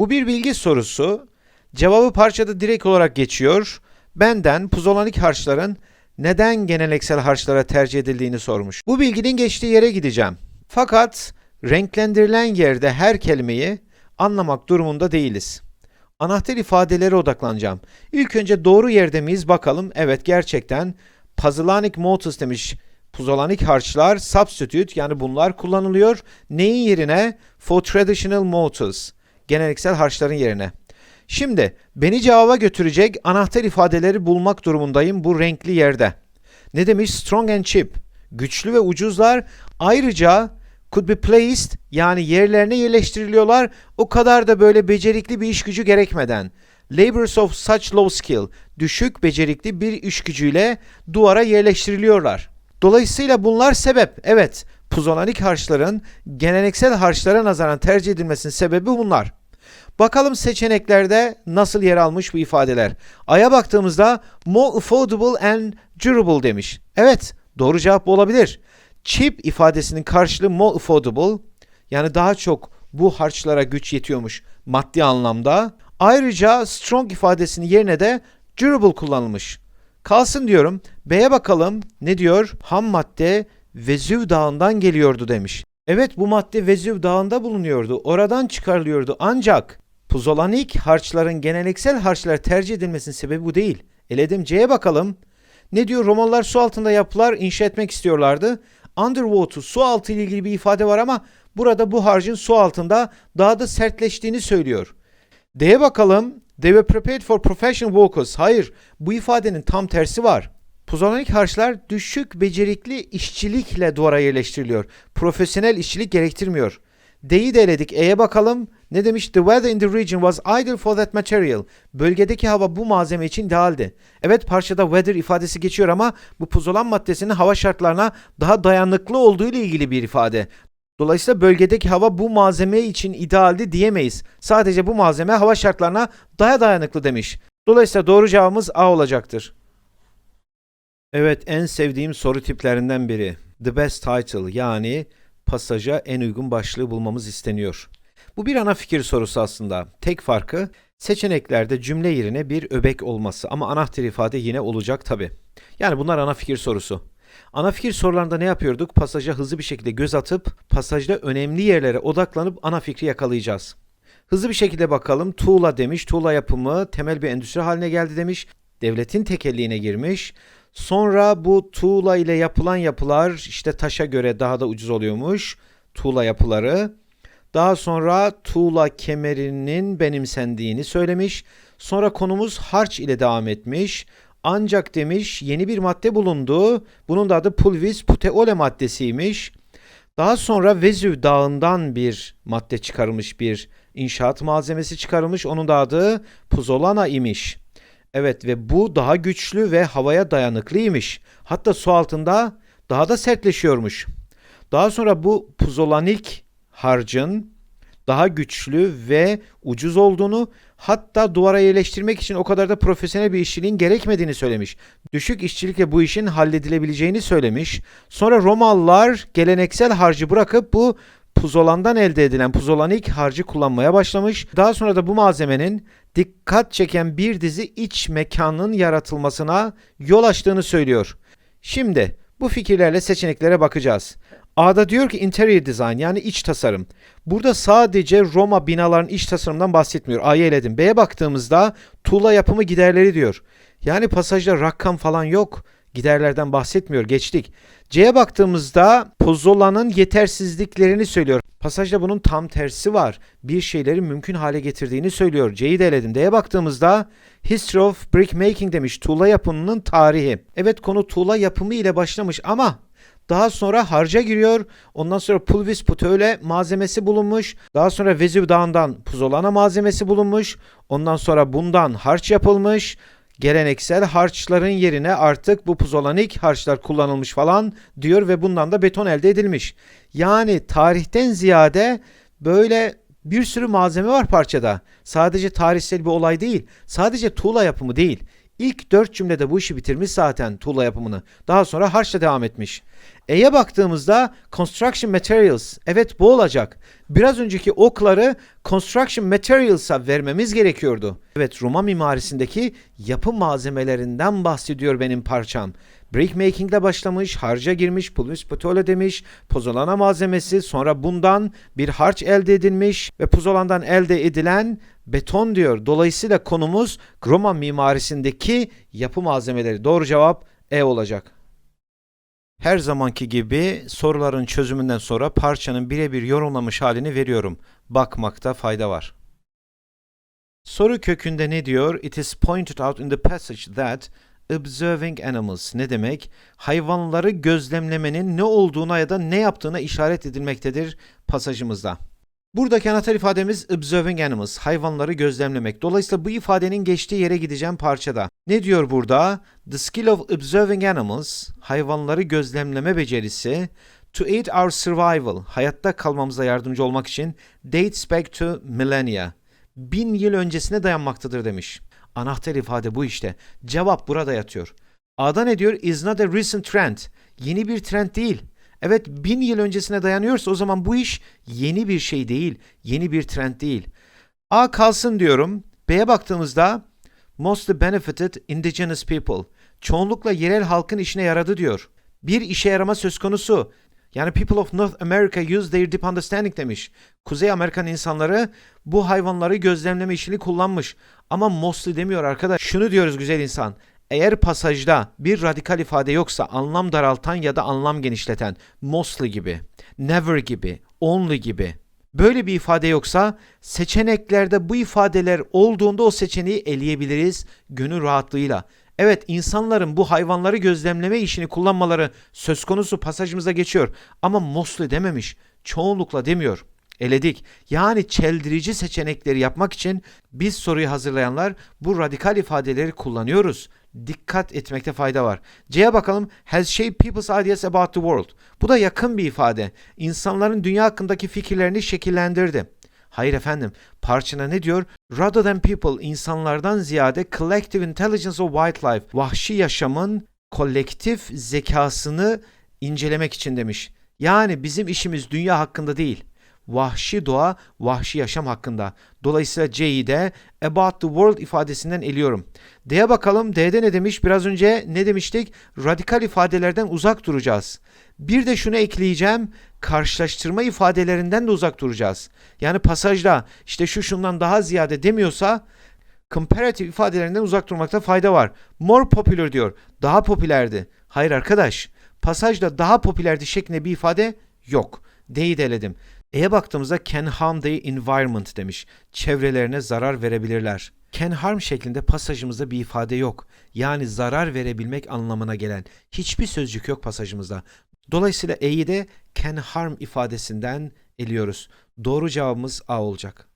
Bu bir bilgi sorusu. Cevabı parçada direkt olarak geçiyor. Benden puzolanik harçların neden geleneksel harçlara tercih edildiğini sormuş. Bu bilginin geçtiği yere gideceğim. Fakat renklendirilen yerde her kelimeyi anlamak durumunda değiliz. Anahtar ifadelere odaklanacağım. İlk önce doğru yerde miyiz bakalım. Evet gerçekten puzzlanic motus demiş. Puzolanik harçlar substitute yani bunlar kullanılıyor. Neyin yerine? For traditional motus. Geleneksel harçların yerine. Şimdi beni cevaba götürecek anahtar ifadeleri bulmak durumundayım bu renkli yerde. Ne demiş? Strong and cheap. Güçlü ve ucuzlar. Ayrıca could be placed yani yerlerine yerleştiriliyorlar. O kadar da böyle becerikli bir iş gücü gerekmeden. Laborers of such low skill. Düşük becerikli bir iş gücüyle duvara yerleştiriliyorlar. Dolayısıyla bunlar sebep. Evet, puzolanik harçların geleneksel harçlara nazaran tercih edilmesinin sebebi bunlar. Bakalım seçeneklerde nasıl yer almış bu ifadeler. A'ya baktığımızda more affordable and durable demiş. Evet, doğru cevap bu olabilir. Cheap ifadesinin karşılığı more affordable yani daha çok bu harçlara güç yetiyormuş maddi anlamda. Ayrıca strong ifadesinin yerine de durable kullanılmış. Kalsın diyorum. B'ye bakalım. Ne diyor? Ham madde Vezüv Dağı'ndan geliyordu demiş. Evet bu madde Vezüv Dağı'nda bulunuyordu. Oradan çıkarılıyordu. Ancak puzolanik harçların geleneksel harçlar tercih edilmesinin sebebi bu değil. Eledim C'ye bakalım. Ne diyor? Romalılar su altında yapılar inşa etmek istiyorlardı. Underwater su altı ile ilgili bir ifade var ama burada bu harcın su altında daha da sertleştiğini söylüyor. D'ye bakalım. They were prepared for professional workers. Hayır, bu ifadenin tam tersi var. Puzolanik harçlar düşük becerikli işçilikle duvara yerleştiriliyor. Profesyonel işçilik gerektirmiyor. D'yi de eledik. E'ye bakalım. Ne demiş? The weather in the region was ideal for that material. Bölgedeki hava bu malzeme için idealdi. Evet parçada weather ifadesi geçiyor ama bu puzolan maddesinin hava şartlarına daha dayanıklı olduğu ile ilgili bir ifade. Dolayısıyla bölgedeki hava bu malzeme için idealdi diyemeyiz. Sadece bu malzeme hava şartlarına daha dayanıklı demiş. Dolayısıyla doğru cevabımız A olacaktır. Evet en sevdiğim soru tiplerinden biri. The best title yani pasaja en uygun başlığı bulmamız isteniyor. Bu bir ana fikir sorusu aslında. Tek farkı seçeneklerde cümle yerine bir öbek olması ama anahtar ifade yine olacak tabi. Yani bunlar ana fikir sorusu. Ana fikir sorularında ne yapıyorduk? Pasaja hızlı bir şekilde göz atıp pasajda önemli yerlere odaklanıp ana fikri yakalayacağız. Hızlı bir şekilde bakalım. Tuğla demiş. Tuğla yapımı temel bir endüstri haline geldi demiş. Devletin tekelliğine girmiş. Sonra bu tuğla ile yapılan yapılar işte taşa göre daha da ucuz oluyormuş. Tuğla yapıları. Daha sonra tuğla kemerinin benimsendiğini söylemiş. Sonra konumuz harç ile devam etmiş. Ancak demiş yeni bir madde bulundu. Bunun da adı pulvis puteole maddesiymiş. Daha sonra Vezüv dağından bir madde çıkarılmış bir inşaat malzemesi çıkarılmış. Onun da adı puzolana imiş. Evet ve bu daha güçlü ve havaya dayanıklıymış. Hatta su altında daha da sertleşiyormuş. Daha sonra bu puzolanik harcın daha güçlü ve ucuz olduğunu hatta duvara yerleştirmek için o kadar da profesyonel bir işçiliğin gerekmediğini söylemiş. Düşük işçilikle bu işin halledilebileceğini söylemiş. Sonra Romalılar geleneksel harcı bırakıp bu puzolandan elde edilen puzolanik harcı kullanmaya başlamış. Daha sonra da bu malzemenin dikkat çeken bir dizi iç mekanın yaratılmasına yol açtığını söylüyor. Şimdi bu fikirlerle seçeneklere bakacağız. A'da diyor ki interior design yani iç tasarım. Burada sadece Roma binaların iç tasarımından bahsetmiyor. A'yı eledim. B'ye baktığımızda tuğla yapımı giderleri diyor. Yani pasajda rakam falan yok. Giderlerden bahsetmiyor. Geçtik. C'ye baktığımızda Pozzola'nın yetersizliklerini söylüyor. Pasajda bunun tam tersi var. Bir şeyleri mümkün hale getirdiğini söylüyor. C'yi de eledim. D'ye baktığımızda History of Brick Making demiş. Tuğla yapımının tarihi. Evet konu tuğla yapımı ile başlamış ama daha sonra harca giriyor. Ondan sonra pulvis putöle malzemesi bulunmuş. Daha sonra Vezüv Dağı'ndan puzolana malzemesi bulunmuş. Ondan sonra bundan harç yapılmış. Geleneksel harçların yerine artık bu puzolanik harçlar kullanılmış falan diyor ve bundan da beton elde edilmiş. Yani tarihten ziyade böyle bir sürü malzeme var parçada. Sadece tarihsel bir olay değil. Sadece tuğla yapımı değil. İlk dört cümlede bu işi bitirmiş zaten tuğla yapımını. Daha sonra harçla devam etmiş. E'ye baktığımızda construction materials. Evet bu olacak. Biraz önceki okları construction materials'a vermemiz gerekiyordu. Evet Roma mimarisindeki yapı malzemelerinden bahsediyor benim parçam. Brickmaking ile başlamış, harca girmiş, pumice patole demiş, pozolana malzemesi, sonra bundan bir harç elde edilmiş ve puzolandan elde edilen beton diyor. Dolayısıyla konumuz Roma mimarisindeki yapı malzemeleri. Doğru cevap E olacak. Her zamanki gibi soruların çözümünden sonra parçanın birebir yorumlamış halini veriyorum. Bakmakta fayda var. Soru kökünde ne diyor? It is pointed out in the passage that observing animals ne demek? Hayvanları gözlemlemenin ne olduğuna ya da ne yaptığına işaret edilmektedir pasajımızda. Buradaki anahtar ifademiz observing animals, hayvanları gözlemlemek. Dolayısıyla bu ifadenin geçtiği yere gideceğim parçada. Ne diyor burada? The skill of observing animals, hayvanları gözlemleme becerisi, to aid our survival, hayatta kalmamıza yardımcı olmak için dates back to millennia, bin yıl öncesine dayanmaktadır demiş. Anahtar ifade bu işte. Cevap burada yatıyor. A'da ne diyor? Is not a recent trend. Yeni bir trend değil. Evet bin yıl öncesine dayanıyorsa o zaman bu iş yeni bir şey değil, yeni bir trend değil. A kalsın diyorum. B'ye baktığımızda mostly benefited indigenous people. Çoğunlukla yerel halkın işine yaradı diyor. Bir işe yarama söz konusu. Yani people of North America use their deep understanding demiş. Kuzey Amerikan insanları bu hayvanları gözlemleme işini kullanmış. Ama mostly demiyor arkadaş. Şunu diyoruz güzel insan. Eğer pasajda bir radikal ifade yoksa anlam daraltan ya da anlam genişleten mostly gibi, never gibi, only gibi böyle bir ifade yoksa seçeneklerde bu ifadeler olduğunda o seçeneği eleyebiliriz gönül rahatlığıyla. Evet insanların bu hayvanları gözlemleme işini kullanmaları söz konusu pasajımıza geçiyor ama mostly dememiş, çoğunlukla demiyor. Eledik. Yani çeldirici seçenekleri yapmak için biz soruyu hazırlayanlar bu radikal ifadeleri kullanıyoruz. Dikkat etmekte fayda var. C'ye bakalım. Has shaped people's ideas about the world. Bu da yakın bir ifade. İnsanların dünya hakkındaki fikirlerini şekillendirdi. Hayır efendim. Parçana ne diyor? Rather than people, insanlardan ziyade collective intelligence of wildlife, vahşi yaşamın kolektif zekasını incelemek için demiş. Yani bizim işimiz dünya hakkında değil vahşi doğa, vahşi yaşam hakkında. Dolayısıyla C'yi de about the world ifadesinden eliyorum. D'ye bakalım. D'de ne demiş? Biraz önce ne demiştik? Radikal ifadelerden uzak duracağız. Bir de şunu ekleyeceğim. Karşılaştırma ifadelerinden de uzak duracağız. Yani pasajda işte şu şundan daha ziyade demiyorsa comparative ifadelerinden uzak durmakta fayda var. More popular diyor. Daha popülerdi. Hayır arkadaş. Pasajda daha popülerdi şeklinde bir ifade yok. D'yi de eledim. E'ye baktığımızda can harm the environment demiş. Çevrelerine zarar verebilirler. Can harm şeklinde pasajımızda bir ifade yok. Yani zarar verebilmek anlamına gelen hiçbir sözcük yok pasajımızda. Dolayısıyla E'yi de can harm ifadesinden eliyoruz. Doğru cevabımız A olacak.